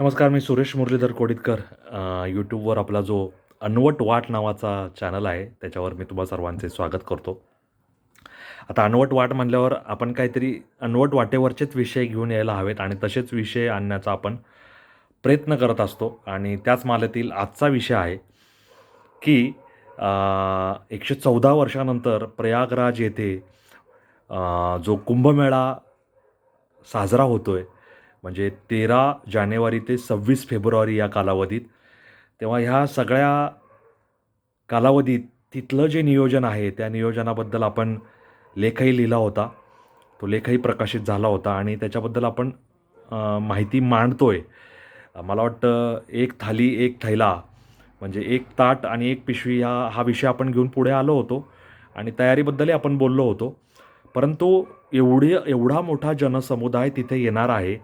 नमस्कार मी सुरेश मुरलीधर कोडितकर. यूट्यूबवर आपला जो अनवट वाट नावाचा चॅनल आहे त्याच्यावर मी तुम्हा सर्वांचे स्वागत करतो. आता अनवट वाट म्हणल्यावर आपण काहीतरी अनवट वाटेवरचेच विषय घेऊन यायला हवेत आणि तसेच विषय आणण्याचा आपण प्रयत्न करत असतो. आणि त्याच मालेतील आजचा विषय आहे की एकशे चौदा वर्षानंतर प्रयागराज येथे जो कुंभमेळा साजरा होतो आहे म्हणजे तेरा जानेवारी ते सव्वीस फेब्रुवारी या कालावधीत तेव्हा ह्या सगळ्या कालावधीत तिथलं जे नियोजन आहे त्या नियोजनाबद्दल आपण लेखही लिहिला होता. तो लेखही प्रकाशित झाला होता आणि त्याच्याबद्दल आपण माहिती मांडतो आहे मला वाटतं एक थाली एक थैला म्हणजे एक ताट आणि एक पिशवी हा हा विषय आपण घेऊन पुढे आलो होतो आणि तयारीबद्दलही आपण बोललो होतो. परंतु एवढी एवढा मोठा जनसमुदाय तिथे येणार आहे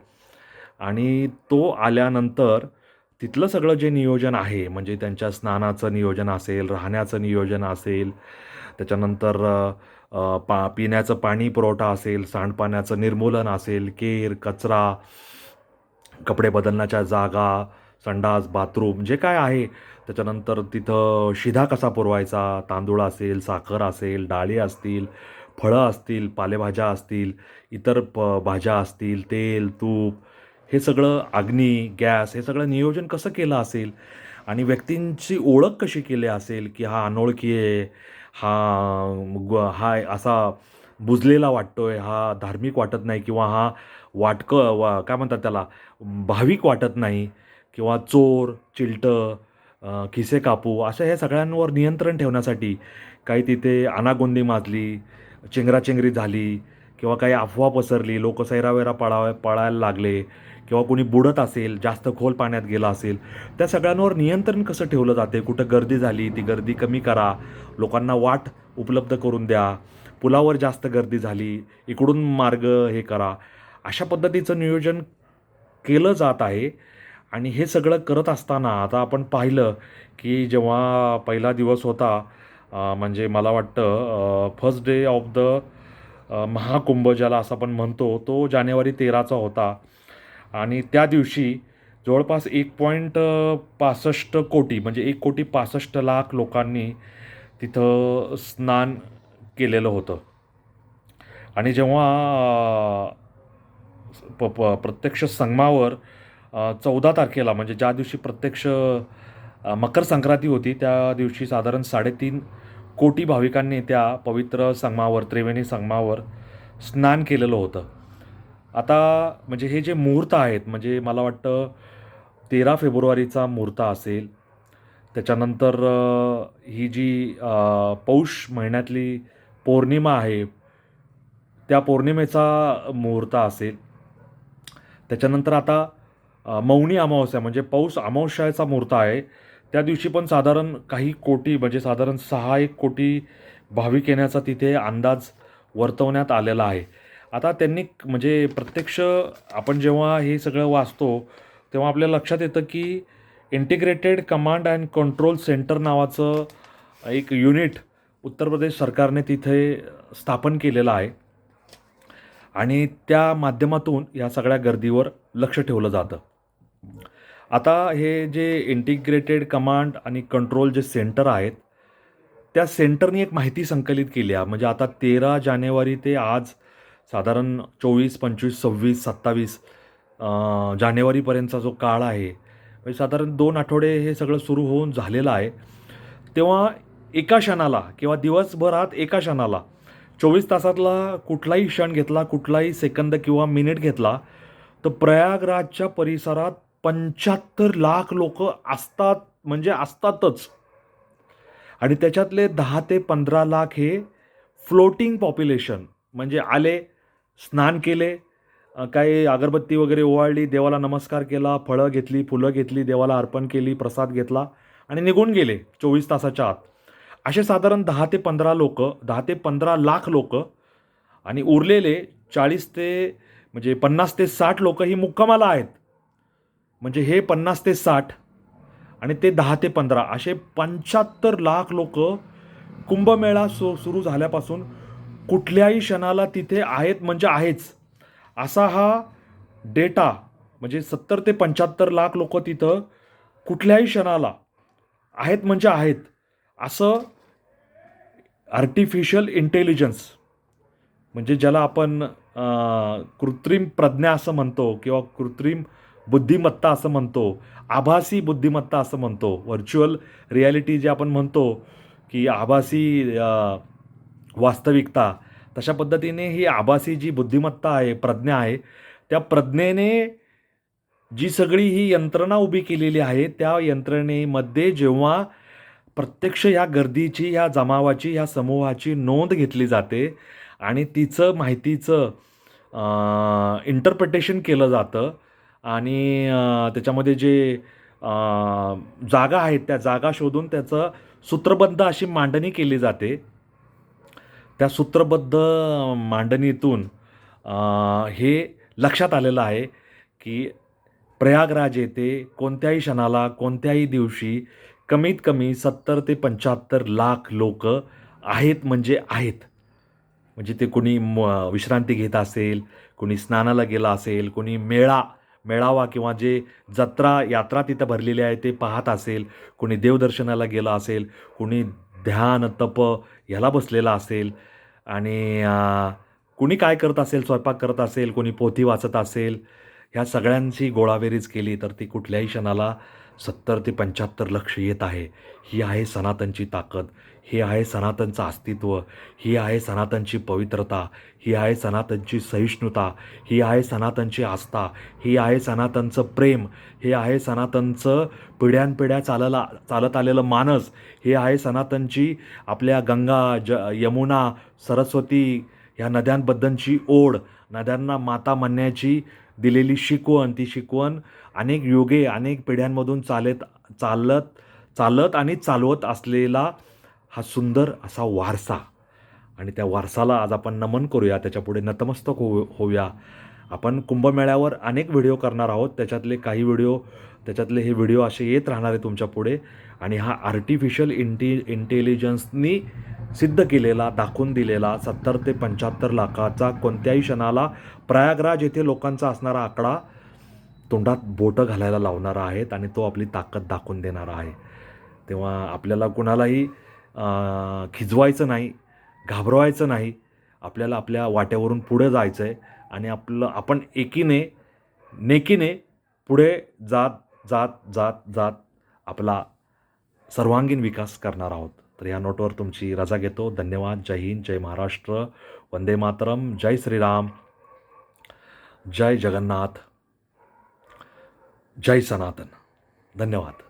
आणि तो आल्यानंतर तिथलं सगळं जे नियोजन आहे म्हणजे त्यांच्या स्नानाचं नियोजन असेल राहण्याचं नियोजन असेल त्याच्यानंतर पा पिण्याचं पाणी पुरवठा असेल सांडपाण्याचं निर्मूलन असेल केर कचरा कपडे बदलण्याच्या जागा संडास बाथरूम जे काय आहे त्याच्यानंतर तिथं शिधा कसा पुरवायचा तांदूळ असेल साखर असेल डाळी असतील फळं असतील पालेभाज्या असतील इतर प भाज्या असतील तेल तूप हे सगळं अग्नी गॅस हे सगळं नियोजन कसं केलं असेल? आणि व्यक्तींची ओळख कशी केली असेल की हा अनोळखी आहे हा ग हा असा बुजलेला वाटतो आहे हा धार्मिक वाटत नाही किंवा हा वाटकं वा काय म्हणतात त्याला भाविक वाटत नाही किंवा चोर चिलटं खिसे कापू अशा ह्या सगळ्यांवर नियंत्रण ठेवण्यासाठी काही तिथे अनागोंदी माजली चेंगराचेंगरी झाली किंवा काही अफवा पसरली लोक सैरावेरा पळा पळायला लागले किंवा कोणी बुडत असेल जास्त खोल पाण्यात गेला असेल त्या सगळ्यांवर नियंत्रण कसं ठेवलं जाते? कुठं गर्दी झाली ती गर्दी कमी करा. लोकांना वाट उपलब्ध करून द्या. पुलावर जास्त गर्दी झाली इकडून मार्ग हे करा. अशा पद्धतीचं नियोजन केलं जात आहे. आणि हे सगळं करत असताना आता आपण पाहिलं की जेव्हा पहिला दिवस होता म्हणजे मला वाटतं first day of the Mahakumbh ज्याला असं आपण म्हणतो तो जानेवारी तेराचा होता. आणि त्या दिवशी जवळपास एक पॉईंट पासष्ट कोटी म्हणजे एक कोटी पासष्ट लाख लोकांनी तिथं स्नान केलेलं होतं. आणि जेव्हा प प प्रत्यक्ष संगमावर चौदा तारखेला म्हणजे ज्या दिवशी प्रत्यक्ष मकर संक्रांती होती त्या दिवशी साधारण साडेतीन कोटी भाविकांनी त्या पवित्र संगमावर त्रिवेणी संगमावर स्नान केलेलं होतं. आता म्हणजे हे जे मुहूर्त आहेत म्हणजे मला वाटतं तेरा फेब्रुवारीचा मुहूर्त असेल. त्याच्यानंतर ही जी पौष महिन्यातली पौर्णिमा आहे त्या पौर्णिमेचा मुहूर्त असेल. त्याच्यानंतर आता मौनी अमावस्या म्हणजे पौष अमावस्याचा मुहूर्त आहे. त्या दिवशी पण साधारण काही कोटी म्हणजे साधारण सहा एक कोटी भाविक येण्याचा तिथे अंदाज वर्तवण्यात आलेला आहे. आता त्यांनी म्हणजे प्रत्यक्ष आपण जेव्हा हे सगळं वाचतो तेव्हा आपल्या लक्षात येतं की integrated command and control center नावाचं एक युनिट उत्तर प्रदेश सरकारने तिथे स्थापन केलेलं आहे. आणि त्या माध्यमातून या सगळ्या गर्दीवर लक्ष ठेवलं जातं. आता हे जे इंटिग्रेटेड कमांड आणि कंट्रोल जे सेंटर आहेत त्या सेंटरनी एक माहिती संकलित केली आहे. म्हणजे आता तेरा जानेवारी ते आज साधारण चोवीस पंचवीस सव्वीस सत्तावीस जानेवारीपर्यंतचा जो काळ आहे म्हणजे साधारण दोन आठवडे हे सगळं सुरू होऊन झालेलं आहे. तेव्हा एका क्षणाला किंवा दिवसभरात एका क्षणाला चोवीस तासातला कुठलाही क्षण घेतला कुठलाही सेकंद किंवा मिनिट घेतला तर प्रयागराजच्या परिसरात पंच्याहत्तर लाख लोक असतात म्हणजे असतातच. आणि त्याच्यातले दहा ते पंधरा लाख हे फ्लोटिंग पॉप्युलेशन म्हणजे आले स्नान केले काही अगरबत्ती वगैरे ओवाळली देवाला नमस्कार केला फळं घेतली फुलं घेतली देवाला अर्पण केली प्रसाद घेतला आणि निघून गेले चोवीस तासाच्या आत. असे साधारण दहा ते पंधरा लोक दहा ते पंधरा लाख लोक आणि उरलेले चाळीस ते म्हणजे पन्नास ते साठ लोक ही मुक्कामाला आहेत. म्हणजे हे पन्नास ते साठ आणि ते दहा ते पंधरा असे पंच्याहत्तर लाख लोक कुंभमेळा सु सुरू झाल्यापासून कुठल्याही क्षणाला तिथे आहेत म्हणजे आहेच. असा हा डेटा म्हणजे सत्तर ते पंच्याहत्तर लाख लोक तिथं कुठल्याही क्षणाला आहेत म्हणजे आहेत असं आर्टिफिशियल इंटेलिजन्स म्हणजे ज्याला आपण कृत्रिम प्रज्ञा असं म्हणतो किंवा कृत्रिम बुद्धिमत्ता असं म्हणतो आभासी बुद्धिमत्ता असं म्हणतो. व्हर्च्युअल रियालिटी जे आपण म्हणतो की आभासी वास्तविकता तशा पद्धतीने ही आभासी जी बुद्धिमत्ता आहे प्रज्ञा आहे त्या प्रज्ञेने जी सगळी ही यंत्रणा उभी केलेली आहे त्या यंत्रणेमध्ये जेव्हा प्रत्यक्ष ह्या गर्दीची ह्या जमावाची ह्या समूहाची नोंद घेतली जाते आणि तिचं माहितीचं इंटरप्रिटेशन केलं जातं आणि त्याच्यामध्ये जे जागा आहेत त्या जागा शोधून त्याचं सूत्रबद्ध अशी मांडणी केली जाते. त्या सूत्रबद्ध मांडणीतून हे लक्षात आलेलं आहे की प्रयागराज येथे कोणत्याही क्षणाला कोणत्याही दिवशी कमीत कमी सत्तर ते पंच्याहत्तर लाख लोक आहेत म्हणजे आहेत. म्हणजे ते कोणी म विश्रांती घेत असेल कोणी स्नानाला गेला असेल कोणी मेळा मेळावा किंवा जे जत्रा यात्रा तिथं भरलेली आहे ते पाहत असेल कोणी देवदर्शनाला गेला असेल कोणी ध्यान तप ह्याला बसलेला असेल आणि कुणी काय करत असेल स्वयंपाक करत असेल कोणी पोथी वाचत असेल ह्या सगळ्यांची गोळाबेरीज केली तर ती कुठल्याही क्षणाला सत्तर ते पंच्याहत्तर लक्ष येत आहे. ही आहे सनातनची ताकद. हे आहे सनातनचं अस्तित्व. ही आहे सनातनची पवित्रता. ही आहे सनातनची सहिष्णुता. ही आहे सनातनची आस्था. ही आहे सनातनचं प्रेम. हे आहे सनातनचं पिढ्यानपिढ्या चालला चालत आलेलं मानस. हे आहे सनातनची आपल्या गंगा ज यमुना सरस्वती ह्या नद्यांबद्दलची ओढ. नद्यांना माता म्हणण्याची दिलेली शिकवण ती शिकवण अनेक युगे अनेक पिढ्यांमधून चालत चालत चालत आणि चालवत असलेला हा सुंदर असा वारसा. आणि त्या वारसाला आज आपण नमन करूया. त्याच्यापुढे नतमस्तक हो होऊया. आपण कुंभमेळ्यावर अनेक व्हिडिओ करणार आहोत. त्याच्यातले काही व्हिडिओ त्याच्यातले हे व्हिडिओ असे येत राहणार आहे तुमच्यापुढे. आणि हा आर्टिफिशियल इंटी इंटेलिजन्सनी सिद्ध केलेला दाखवून दिलेला सत्तर ते पंच्याहत्तर लाखाचा कोणत्याही क्षणाला प्रयागराज येथे लोकांचा असणारा आकडा तोंडात बोटं घालायला लावणारा आहेत आणि तो आपली ताकद दाखवून देणारा आहे. तेव्हा आपल्याला कुणालाही खिजवायचं नाही घाबरवायचं नाही. आपल्याला आपल्या वाट्यावरून पुढे जायचं आहे आणि आपलं आपण एकीने नेकीने पुढे जात जात जात जात आपला सर्वांगीण विकास करणार आहोत. तर या नोटवर तुमची रजा घेतो. धन्यवाद. जय हिंद. जय महाराष्ट्र. वंदे मातरम. जय श्रीराम. जय जगन्नाथ. जय सनातन. धन्यवाद.